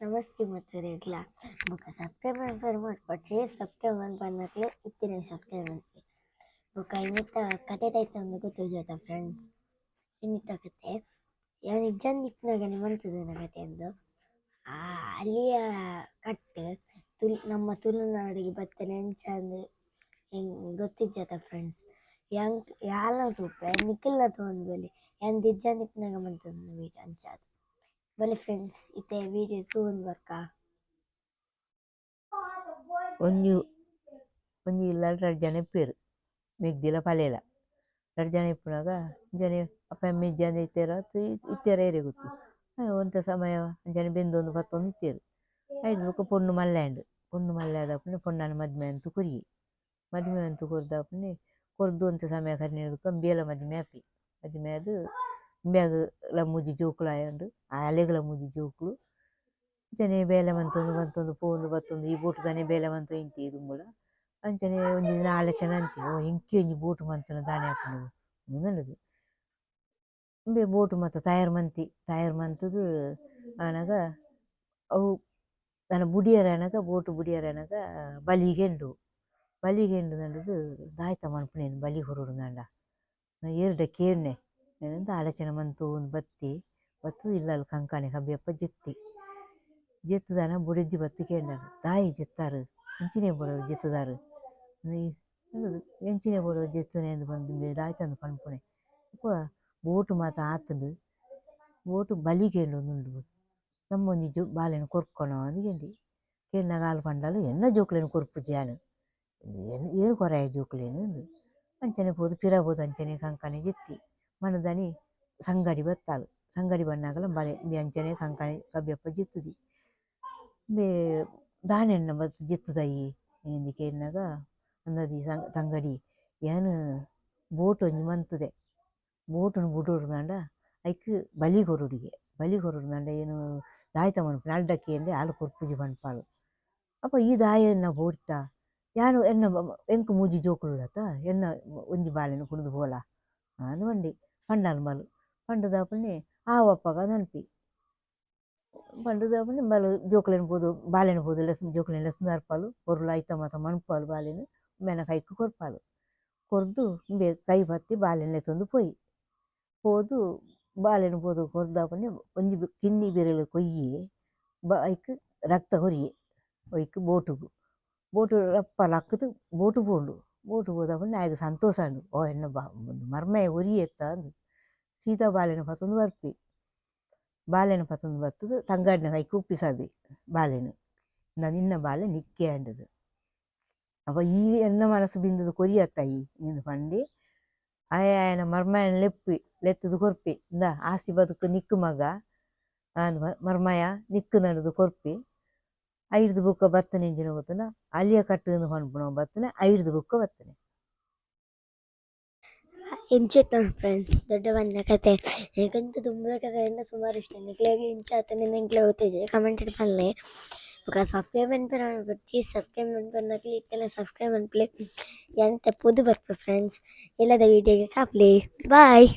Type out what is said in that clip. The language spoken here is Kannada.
ನಮಸ್ತೆ ಮತ್ತು ರೆಗ್ಲ ಬೊಕ ಸಬ್ಸ್ಕ್ರೈಬ್ ಮನ್ಪರೆ ಮಾಡ್ಕೊಡ್ಚೆ ಸಬ್ಸ್ಕ್ರೈಬ್ ಮನ್ಪನ್ನಕ್ಲೆ ಇತ್ತಿನ ಸಬ್ಸ್ಕ್ರೈಬ್ ಮನ್ಪೆ ಬೊಕ ಇನ್ನಿತ್ತ ಕತೆ ಟೈಪ್ ಒಂದು ಗೊತ್ತುಜಾತ ಫ್ರೆಂಡ್ಸ್ ಇನ್ನಿತ್ತ ಕತೆ? ಯಾನ್ ನಿಜ ಇಪ್ಪುನಗನೆ ನಿಮ್ಮಂತದ ಕತೆ ಎಂದು ಅಲ್ಲಿಯ ಕಟ್ ತುಲ್, ನಮ್ಮ ತುಳುನಾಡಿಗೆ ಬತ್ತನೆ ಅಂಚಾಂದ್ ಹೆಂಗೆ ಗೊತ್ತಿಜ್ಜಾತ ಫ್ರೆಂಡ್ಸ್ ಯಾಂಕ್ ಯಾಲ ತೂಪೆ ನಿಕಲ್ನ ತೂವೊಂದುಬಲಿ ಯಾನ್ ಇಜ್ಜಂದ್ ಇಪ್ಪುನಗ ಮಂತುದಿನ ವೀಡಿಯೋ ಅಂಚಾದ್ ಬಲೆ ಫ್ರೆಂಡ್ಸ್ ಇತ್ತೆ ವೀಡಿಯೋ ತೂವೊಂದು ಬರ್ಕ ಒಂಜಿ ಒಂಜಿ ಇಲ್ಲಾಲ್ ರಡ್ಡ್ ಜನ ಇಪ್ಪೆರ್ ಮಿಗ್ದಿಲ ಪಲೆಲ ರಡ್ಡ್ ಜನ ಇಪ್ಪುನಗ ಅಂಚನೆ ಅಪ್ಪ ಎಮ್ಮ ಇಜ್ಜಂದ ಇತ್ತೆರ್ ಆತ್ ಇತ್ತೆರ ಏರೆ ಗೊತ್ತು ಅಯ್ಯ ಒಂತೆ ಸಮಯ ಅಂಚನೆ ಬೆಂದೊಂದು ಬತ್ತೊಂದು ಇತ್ತೆರ್ ಐಟ್ ಬೊಕ ಪೊಣ್ಣು ಮಲ್ಲಾಂಡ್ ಪೊಣ್ಣು ಮಲ್ಲ ಆದಪ್ಪುನೆ ಪೊಣ್ಣನ ಮದ್ಮೆ ಅಂತು ಕೊರಿಯೆ ಮದ್ಮೆ ಅಂತು ಕೊರ್ದಾಪುನೆ ಕೊರ್ದು ಒಂತೆ ಸಮಯ ಕರ್ನೆಗ್ ಬೇಲೆ ಮದ್ಮೆ ಆಪಿ ಮದ್ಮೆ ಆದ್ ಉಂಬ್ಯಾಗ್ಲ ಮೂಜಿ ಜೋಕುಲು ಆಯೋಂಡ್ ಆ ಅಲೆಗ್ಲ ಮೂಜಿ ಜೋಕುಲು ಅಂಚನೆ ಬೇಲೆ ಮಂತೊಂದು ಮಂತೊಂದು ಪೋವೊಂದು ಬತ್ತೊಂದು ಈ ಬೋಟ್ ದಾನೆ ಬೇಲೆ ಮಂತೊಂದು ದುಂಬುಲ ಅಂಚನೆ ಒಂಜಿ ದಿನ ಆಲೋಚನೆ ಅಂತೆ ಓ ಎಂಕಿ ಒಂಜಿ ಬೋಟ್ ಮಂತನ ದಾನೆ ಆಪುಂಡು ಮುಂದನದು ಬೇ ಬೋಟ್ ಮತ್ತು ತಯಾರು ಮಂತಿ ತಯಾರು ಮಂತುದು ಆನಗ ಅವು ನನ್ನ ಬುಡಿಯರೆ ಆನಗ ಬೋಟ್ ಬುಡಿಯರೆ ಬಲಿಗೆಂಡು ಬಲಿಗೆಂಡು ನಡುದು ದಾಯ್ತ ಮನ್ಪುನೆನ್ ಬಲಿ ಕೊರೊಡುಂದಾಂಡ ಏರ್ಡ ಕೇರ್ನೆ ಎಂತ ಆಲೋಚನೆ ಮಂತೊಂದು ಬತ್ತಿ ಬತ್ತುದು ಇಲ್ಲಲ್ ಕಂಕಣೆ ಕಬ್ಬಿಯಪ್ಪ ಜೆತ್ತಿ ಜೆತ್ತುದಾನ ಬುಡೊಜ್ಜಿ ಬತ್ತಿ ಕೇಂಡಾಂಡ ದಾಯೆ ಜೆತ್ತಾರ್ ಇಂಚಿನೆ ಬೋಡಾದ್ ಜೆತ್ತುದಾರ್ ಎಂಚಿನೆ ಬೋಡಾದ್ ಜೆತ್ತುನೆ ಅಂದ್ ಪಂದ್ ದಾಯ್ತಂದ್ ಪನ್ಪುನೆ ಇಪ್ಪ ಬೋಟ್ ಮಾತ ಆತುಂಡ್ ಬೋಟ್ ಬಲಿಗೆ ಎಂಡೊಂದುಂಡು ನಮ ಒಂಜಿ ಜೋ ಬಾಲೆನ್ ಕೊರ್ಕೊನೊ ಅಂದ್ ಗೆಂಡಿ ಕೇನ್ನಗ ಆಲ್ ಪಂಡಾಲ್ ಎನ್ನ ಜೋಕುಲೆನ್ ಕೊರ್ಪುಜಿ ಯಾನ್ ಏನ್ ಕೊರೆಯಾಯೆ ಜೋಕುಲೆನ್ ಅಂದ್ ಅಂಚನೆ ಪೋದು ಪಿರ ಪೋದು ಅಂಚನೆ ಕಂಕಣೆ ಬತ್ತಾಲ್ ಸಂಗಡಿ ಬನ್ನಗಲ ಬಲೆ. ಉಂಬೆ ಅಂಚನೆ ಕಂಕಣೆ ಕಬ್ಬಿಯಪ್ಪ ಜೆತ್ತುದಿ. ಉಂಬೆ ದಾಣೆನ್ ಬತ್ತ್ ಜೆತ್ತುದಾಯೆ ಎಂದ್ ಕೇನ್ನಗ ಅಂದದಿ ತಂಗಡಿ. ಏನು ಬೋಟ್ ಒಂಜಿ ಮಂತದೆ. ಬೋಟನ್ನು ಬುಡೊಡುಂದಾಂಡ ಐಕ್ ಬಲಿ ಕೊರೊಡುಗೆ ಬಲಿ ಕೊರೊಡುಂದಾಂಡ ಏನು ದಾಯ್ತ ಮನ್ಪುನೆ. ಅಡ್ಡ ಎಂದೆ ಹಾಲು ಕೊರ್ಪುಜಿ ಪನ್ಪಾಲ್ ಅಪ್ಪ ಈ ದಾಯೆ ಎನ್ನ ಬೋಡ್ತ? ಯಾನ್ ಎನ್ನ ಎಂಕ್ ಮೂಜಿ ಜೋಕುಲುಲ್ಲತ ಎನ್ನ ಒಂಜಿ ಬಾಲೆನ್ ಕುಡಿದು ಪೋಲ ಆಂದ್ ಪಂಡೆ ಪಂಡಾಲ್ ಮಾಲ್ ಪಂಡ್ ದಾಪುನೆ ಆವು ಅಪ್ಪಗ ನನ್ಪಿ ಪಂಡ್ ದಾಪುನೆ ಎಂಬಾಲ್ ಜೋಕುಲೆನ್ ಪೋದು ಬಾಲೆನ್ ಪೋದು ಲೆಸ್ ಜೋಕುಲೆನ್ ಲೆಸ್ಸಿಂದ್ ಬರ್ಪಾಲ್ ಪೊರ್ಲು ಐತ ಮಾತ ಮನ್ಪಾಲ್ ಬಾಲೆನ್ ಉಂಬೆನ ಕೈಕ್ ಕೊರ್ಪಾಲ್ ಕೊರ್ದು ಉಂಬೆ ಕೈ ಬತ್ತಿ ಬಾಲೆನ್ ದೆತ್ತೊಂದು ಪೋಯಿ ಪೋದು ಬಾಲೆನ್ ಪೋದು ಕೊರ್ದಾಪುನೆ ಒಂಜಿ ಕಿನ್ನಿ ಬೆರಲ್ ಕೊಯ್ಯೆ ಐಕ್ ರಕ್ತ ಕೊರಿಯೆ ಒಯ್ಕ್ ಬೋಟುಗು ಬೋಟು ರಪ್ಪಲ ಅಕ್ಕುದು ಬೋಟು ಪೋಂಡು ಬೋಟು ಪೋದಾಪುನೆ ಆಯ್ಗ್ ಸಂತೋಷ ಆಂಡ್ ಓ ಎನ್ನ ಮರ್ಮಯ್ಯ ಒರಿಯೆತ್ತ ಅಂದ್ ಸೀದಾ ಬಾಲೆನ್ ಪತೊಂದು ಬರ್ಪಿ ಬಾಲೆನ್ ಪತೊಂದು ಬತ್ತುದು ತಂಗಾಡಿನ ಕೈಕ್ ಉಪ್ಪಿಸಬೆ ಬಾಲೆನ್ ಅಂದಾಂದ್ ಇನ್ನ ಬಾಲೆ ನಿಕ್ಕೆ ಆಂಡ್ದ್ ಅಪ್ಪ ಈ ಎನ್ನ ಮನಸ್ಸು ಬಿಂದುದು ಕೊರಿಯತ್ತೈ ಇಂದ್ ಪಂಡೆ ಅಯ್ಯ ಆಯನ ಮರ್ಮಯ್ಯನ್ ಲೆಪ್ಪಿ ಲೆತ್ತುದು ಕೊರ್ಪಿ ಇಂದ ಆಸ್ತಿ ಬದುಕು ನಿಕ್ಕು ಮಗ ಆಂದ್ ಮರ್ಮಯ್ಯ ನಿಕ್ಕು ನಡುದು ಕೊರ್ಪಿ ಐಡ್ದು ಬುಕ್ಕ ಬತ್ತನೆ ಇಂಜಿನ ಗೊತ್ತನ? ಅಲ್ಲಿಯ ಕಟ್ಟಿಂದ ಹೊಂದ್ಬಿಡೋ ಬತ್ತನೆ ಐಡ್ದು ಬುಕ್ಕ ಬತ್ತನೆ. ಇಂಚಿತ್ತು ಫ್ರೆಂಡ್ಸ್ ದೊಡ್ಡ ಬಂದ ಕತೆ. ಏಕಂತ ತುಂಬ ಕಥೆಯಿಂದ ಸುಮಾರು ಇಷ್ಟ. ನಿಕ್ಲೆಗೆ ಇಂಚ ಆತನಿಂದ ನಿಕ್ಲೆ ಓದ್ತಿದ್ದೆ ಕಮೆಂಟ್ ಇಟ್ಬಲ್ಲೆ ఒక సబ్స్క్రైబ్ అనిపోయినా ప్రతి సబ్స్క్రైబ్ అనిపోయినా క్లిక్ అయినా సబ్స్క్రైబ్ అనిపలే ఎంత పొద్దు పడుతుంది ఫ్రెండ్స్ ఇలాద వీడియోకి అప్లే బాయ్